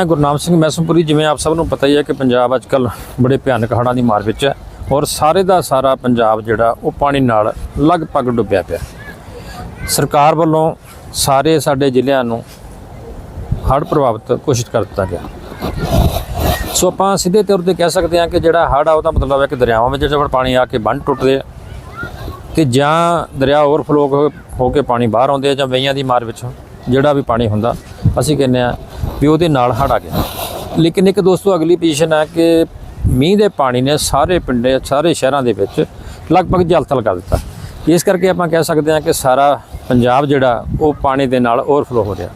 ਮੈਂ ਗੁਰਨਾਮ ਸਿੰਘ ਮੈਸਮਪੁਰੀ, ਜਿਵੇਂ ਆਪ ਸਭ ਨੂੰ ਪਤਾ ਹੀ ਹੈ ਕਿ ਪੰਜਾਬ ਅੱਜ ਅੱਜਕੱਲ ਬੜੇ ਭਿਆਨਕ ਹੜ੍ਹਾਂ ਦੀ ਮਾਰ ਵਿੱਚ ਹੈ ਔਰ ਸਾਰੇ ਦਾ ਸਾਰਾ ਪੰਜਾਬ ਜਿਹੜਾ, ਉਹ ਪਾਣੀ ਨਾਲ ਲਗਭਗ ਡੁੱਬਿਆ ਪਿਆ। ਸਰਕਾਰ ਵੱਲੋਂ ਸਾਰੇ ਸਾਡੇ ਜ਼ਿਲ੍ਹਿਆਂ ਨੂੰ ਹੜ੍ਹ ਪ੍ਰਭਾਵਿਤ ਘੋਸ਼ਿਤ ਕਰ ਦਿੱਤਾ ਗਿਆ। ਸੋ ਆਪਾਂ ਸਿੱਧੇ ਤੌਰ ਤੇ ਕਹਿ ਸਕਦੇ ਹਾਂ ਕਿ ਜਿਹੜਾ ਹੜ੍ਹ ਆ, ਉਹਦਾ ਮਤਲਬ ਹੈ ਕਿ ਦਰਿਆਵਾਂ ਵਿੱਚ ਜਦੋਂ ਪਾਣੀ ਆ ਕੇ ਬੰਨ ਟੁੱਟਦੇ ਆ ਤੇ ਜਾਂ ਦਰਿਆ ਓਵਰਫਲੋ ਹੋ- ਹੋ ਕੇ ਪਾਣੀ ਬਾਹਰ ਆਉਂਦੇ ਆ ਜਾਂ ਵਈਆਂ ਦੀ ਮਾਰ ਵਿੱਚ ਜਿਹੜਾ ਵੀ ਪਾਣੀ ਹੁੰਦਾ, ਅਸੀਂ ਕਹਿੰਦੇ ਆ ਵੀ ਉਹਦੇ ਨਾਲ ਹੜ ਆ ਗਿਆ। ਲੇਕਿਨ ਇੱਕ ਦੋਸਤੋ, ਅਗਲੀ ਪੋਜੀਸ਼ਨ ਹੈ ਕਿ ਮੀਂਹ ਦੇ ਪਾਣੀ ਨੇ ਸਾਰੇ ਪਿੰਡੇ, ਸਾਰੇ ਸ਼ਹਿਰਾਂ ਦੇ ਵਿੱਚ ਲਗਭਗ ਜਲਥਲ ਕਰ ਦਿੱਤਾ। ਇਸ ਕਰਕੇ ਆਪਾਂ ਕਹਿ ਸਕਦੇ ਹਾਂ ਕਿ ਸਾਰਾ ਪੰਜਾਬ ਜਿਹੜਾ, ਉਹ ਪਾਣੀ ਦੇ ਨਾਲ ਓਵਰਫਲੋ ਹੋ ਰਿਹਾ।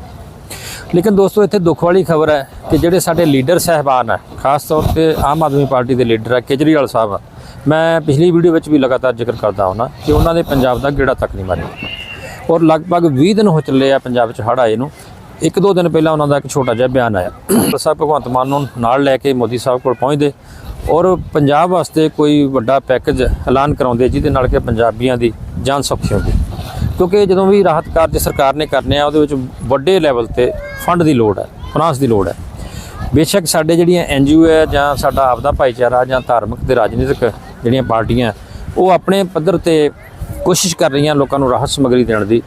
ਲੇਕਿਨ ਦੋਸਤੋ, ਇੱਥੇ ਦੁੱਖ ਵਾਲੀ ਖਬਰ ਹੈ ਕਿ ਜਿਹੜੇ ਸਾਡੇ ਲੀਡਰ ਸਹਿਬਾਨ ਹੈ, ਖਾਸ ਤੌਰ ਤੇ ਆਮ ਆਦਮੀ ਪਾਰਟੀ ਦੇ ਲੀਡਰ ਹੈ, ਕੇਜਰੀਵਾਲ ਸਾਹਿਬ, ਮੈਂ ਪਿਛਲੀ ਵੀਡੀਓ ਵਿੱਚ ਵੀ ਲਗਾਤਾਰ ਜ਼ਿਕਰ ਕਰਦਾ ਹਾਂ ਕਿ ਉਹਨਾਂ ਦੇ ਪੰਜਾਬ ਦਾ ਗੇੜਾ ਤੱਕ ਨਹੀਂ ਮਾਰਿਆ। ਔਰ ਲਗਭਗ 20 ਦਿਨ ਹੋ ਚੱਲੇ ਆ ਪੰਜਾਬ 'ਚ ਹੜ੍ਹ ਆਏ ਨੂੰ। ਇੱਕ ਦੋ ਦਿਨ ਪਹਿਲਾਂ ਉਹਨਾਂ ਦਾ ਇੱਕ ਛੋਟਾ ਜਿਹਾ ਬਿਆਨ ਆਇਆ। ਸਾਹਿਬ ਭਗਵੰਤ ਮਾਨ ਨੂੰ ਨਾਲ ਲੈ ਕੇ ਮੋਦੀ ਸਾਹਿਬ ਕੋਲ ਪਹੁੰਚਦੇ ਔਰ ਪੰਜਾਬ ਵਾਸਤੇ ਕੋਈ ਵੱਡਾ ਪੈਕੇਜ ਐਲਾਨ ਕਰਾਉਂਦੇ, ਜਿਹਦੇ ਨਾਲ ਕਿ ਪੰਜਾਬੀਆਂ ਦੀ ਜਾਨ ਸੌਖੀ ਹੁੰਦੀ। ਕਿਉਂਕਿ ਜਦੋਂ ਵੀ ਰਾਹਤ ਕਾਰਜ ਸਰਕਾਰ ਨੇ ਕਰਨੇ ਆ, ਉਹਦੇ ਵਿੱਚ ਵੱਡੇ ਲੈਵਲ ਤੇ ਫੰਡ ਦੀ ਲੋੜ ਹੈ ਫਾਈਨਾਂਸ ਦੀ ਲੋੜ ਹੈ। ਬੇਸ਼ੱਕ ਸਾਡੇ ਜਿਹੜੀਆਂ ਐਨਜੀਓ ਹੈ ਜਾਂ ਸਾਡਾ ਆਪਦਾ ਭਾਈਚਾਰਾ ਜਾਂ ਧਾਰਮਿਕ ਤੇ ਰਾਜਨੀਤਿਕ ਜਿਹੜੀਆਂ ਪਾਰਟੀਆਂ, ਉਹ ਆਪਣੇ ਪੱਧਰ ਤੇ ਕੋਸ਼ਿਸ਼ ਕਰ ਰਹੀਆਂ ਲੋਕਾਂ ਨੂੰ ਰਾਹਤ ਸਮੱਗਰੀ ਦੇਣ ਦੀ,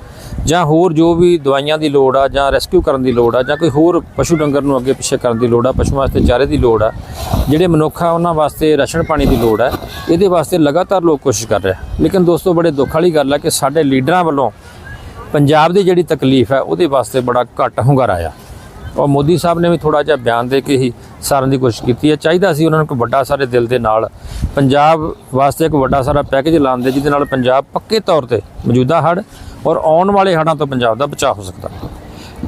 ਜਾਂ ਹੋਰ ਜੋ ਵੀ ਦਵਾਈਆਂ ਦੀ ਲੋੜ ਆ, ਜਾਂ ਰੈਸਕਿਊ ਕਰਨ ਦੀ ਲੋੜ ਆ, ਜਾਂ ਕੋਈ ਹੋਰ ਪਸ਼ੂ ਡੰਗਰ ਨੂੰ ਅੱਗੇ ਪਿੱਛੇ ਕਰਨ ਦੀ ਲੋੜ ਆ, ਪਸ਼ੂਆਂ ਵਾਸਤੇ ਚਾਰੇ ਦੀ ਲੋੜ ਆ, ਜਿਹੜੇ ਮਨੁੱਖ ਆ, ਉਹਨਾਂ ਵਾਸਤੇ ਰਾਸ਼ਨ ਪਾਣੀ ਦੀ ਲੋੜ ਆ, ਇਹਦੇ ਵਾਸਤੇ ਲਗਾਤਾਰ ਲੋਕ ਕੋਸ਼ਿਸ਼ ਕਰ ਰਹੇ ਲੇਕਿਨ ਦੋਸਤੋ, ਬੜੇ ਦੁੱਖ ਵਾਲੀ ਗੱਲ ਆ ਕਿ ਸਾਡੇ ਲੀਡਰਾਂ ਵੱਲੋਂ ਪੰਜਾਬ ਦੀ ਜਿਹੜੀ ਤਕਲੀਫ ਹੈ ਉਹਦੇ ਵਾਸਤੇ ਬੜਾ ਘੱਟ ਹੁੰਗਾਰਾ ਆ। ਔਰ ਮੋਦੀ ਸਾਹਿਬ ਨੇ ਵੀ ਥੋੜਾ ਜਿਹਾ ਬਿਆਨ ਦੇ ਕੇ ਹੀ ਸਾਰਨ ਦੀ ਕੋਸ਼ਿਸ਼ ਕੀਤੀ ਹੈ। ਚਾਹੀਦਾ ਸੀ ਉਹਨਾਂ ਨੂੰ ਕੋਈ ਵੱਡਾ ਸਾਰੇ ਦਿਲ ਦੇ ਨਾਲ ਪੰਜਾਬ ਵਾਸਤੇ ਇੱਕ ਵੱਡਾ ਸਾਰਾ ਪੈਕੇਜ ਲਾਉਂਦੇ ਜਿਹਦੇ ਨਾਲ ਪੰਜਾਬ ਪੱਕੇ ਤੌਰ ਤੇ ਮੌਜੂਦਾ ਹੜ੍ਹ ਔਰ ਆਉਣ ਵਾਲੇ ਹੜ੍ਹਾਂ ਤੋਂ ਪੰਜਾਬ ਦਾ ਬਚਾਅ ਹੋ ਸਕਦਾ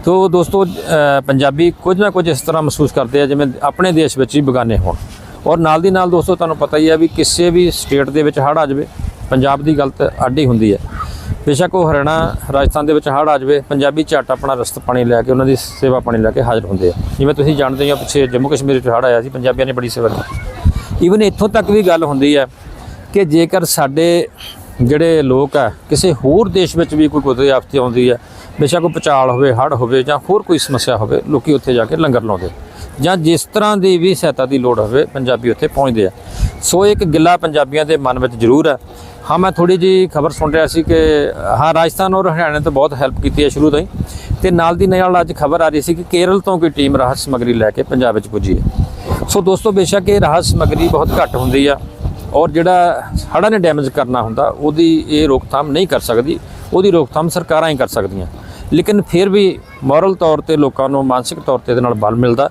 ਤੋ ਦੋਸਤੋ ਪੰਜਾਬੀ ਕੁਝ ਨਾ ਕੁਝ ਇਸ ਤਰ੍ਹਾਂ ਮਹਿਸੂਸ ਕਰਦੇ ਆ, ਜਿਵੇਂ ਆਪਣੇ ਦੇਸ਼ ਵਿੱਚ ਹੀ ਬਗਾਨੇ ਹੋਣ। ਔਰ ਨਾਲ ਦੀ ਨਾਲ ਦੋਸਤੋ, ਤੁਹਾਨੂੰ ਪਤਾ ਹੀ ਹੈ ਵੀ ਕਿਸੇ ਵੀ ਸਟੇਟ ਦੇ ਵਿੱਚ ਹੜ੍ਹ ਆ ਜਾਵੇ, ਪੰਜਾਬ ਦੀ ਗੱਲ ਤਾਂ ਅੱਡ ਹੀ ਹੁੰਦੀ ਹੈ। ਬੇਸ਼ੱਕ ਉਹ ਹਰਿਆਣਾ ਰਾਜਸਥਾਨ ਦੇ ਵਿੱਚ ਹੜ੍ਹ ਆ ਜਾਵੇ, ਪੰਜਾਬੀ ਝੱਟ ਆਪਣਾ ਰਸਤ ਪਾਣੀ ਲੈ ਕੇ ਉਹਨਾਂ ਦੀ ਸੇਵਾ ਪਾਣੀ ਲੈ ਕੇ ਹਾਜ਼ਰ ਹੁੰਦੇ ਆ। ਜਿਵੇਂ ਤੁਸੀਂ ਜਾਣਦੇ ਹੋ, ਪਿੱਛੇ ਜੰਮੂ ਕਸ਼ਮੀਰ ਵਿੱਚ ਹੜ੍ਹ ਆਇਆ ਸੀ, ਪੰਜਾਬੀਆਂ ਨੇ ਬੜੀ ਸੇਵਾ ਕੀਤੀ। ਈਵਨ ਇੱਥੋਂ ਤੱਕ ਵੀ ਗੱਲ ਹੁੰਦੀ ਹੈ ਕਿ ਜੇਕਰ ਸਾਡੇ ਜਿਹੜੇ ਲੋਕ ਆ, ਕਿਸੇ ਹੋਰ ਦੇਸ਼ ਵਿੱਚ ਵੀ ਕੋਈ ਕੁਦਰਤੀ ਆਫਤ ਆਉਂਦੀ ਹੈ, ਬੇਸ਼ੱਕ ਉਹ ਪਚਾਲ ਹੋਵੇ, ਹੜ੍ਹ ਹੋਵੇ ਜਾਂ ਹੋਰ ਕੋਈ ਸਮੱਸਿਆ ਹੋਵੇ, ਲੋਕੀ ਉੱਥੇ ਜਾ ਕੇ ਲੰਗਰ ਲਾਉਂਦੇ ਜਾਂ ਜਿਸ ਤਰ੍ਹਾਂ ਦੀ ਵੀ ਸਹਾਇਤਾ ਦੀ ਲੋੜ ਹੋਵੇ, ਪੰਜਾਬੀ ਉੱਥੇ ਪਹੁੰਚਦੇ ਆ। ਸੋ ਇੱਕ ਗਿੱਲਾ ਪੰਜਾਬੀਆਂ ਦੇ ਮਨ ਵਿੱਚ ਜ਼ਰੂਰ ਹੈ ਹਾਂ, ਮੈਂ ਥੋੜੀ ਜੀ ਖਬਰ ਸੁਣ ਰਿਹਾ ਸੀ ਕਿ, ਹਾਂ, ਰਾਜਸਥਾਨ ਔਰ ਹਰਿਆਣਾ ਤੋਂ ਬਹੁਤ ਹੈਲਪ ਕੀਤੀ ਹੈ ਸ਼ੁਰੂ ਤੋਂ ਹੀ। ਤੇ ਨਾਲ ਦੀ ਨਾਲ ਅੱਜ ਖਬਰ ਆ ਰਹੀ ਸੀ ਕਿ ਕੇਰਲ ਤੋਂ ਕੋਈ ਟੀਮ ਰਾਹਤ ਸਮੱਗਰੀ ਲੈ ਕੇ ਪੰਜਾਬ ਵਿੱਚ ਪੁੱਜੀ ਹੈ। ਸੋ ਦੋਸਤੋ, ਬੇਸ਼ੱਕ ਇਹ ਰਾਹਤ ਸਮੱਗਰੀ ਬਹੁਤ ਘੱਟ ਹੁੰਦੀ ਆ ਔਰ ਜਿਹੜਾ ਹੜ੍ਹਾਂ ਨੇ ਡੈਮੇਜ ਕਰਨਾ ਹੁੰਦਾ, ਉਹਦੀ ਇਹ ਰੋਕਥਾਮ ਨਹੀਂ ਕਰ ਸਕਦੀ, ਉਹਦੀ ਰੋਕਥਾਮ ਸਰਕਾਰਾਂ ਹੀ ਕਰ ਸਕਦੀਆਂ। ਲੇਕਿਨ ਫਿਰ ਵੀ ਮੋਰਲ ਤੌਰ ਤੇ ਲੋਕਾਂ ਨੂੰ, ਮਾਨਸਿਕ ਤੌਰ ਤੇ ਇਹਦੇ ਨਾਲ ਬਲ ਮਿਲਦਾ।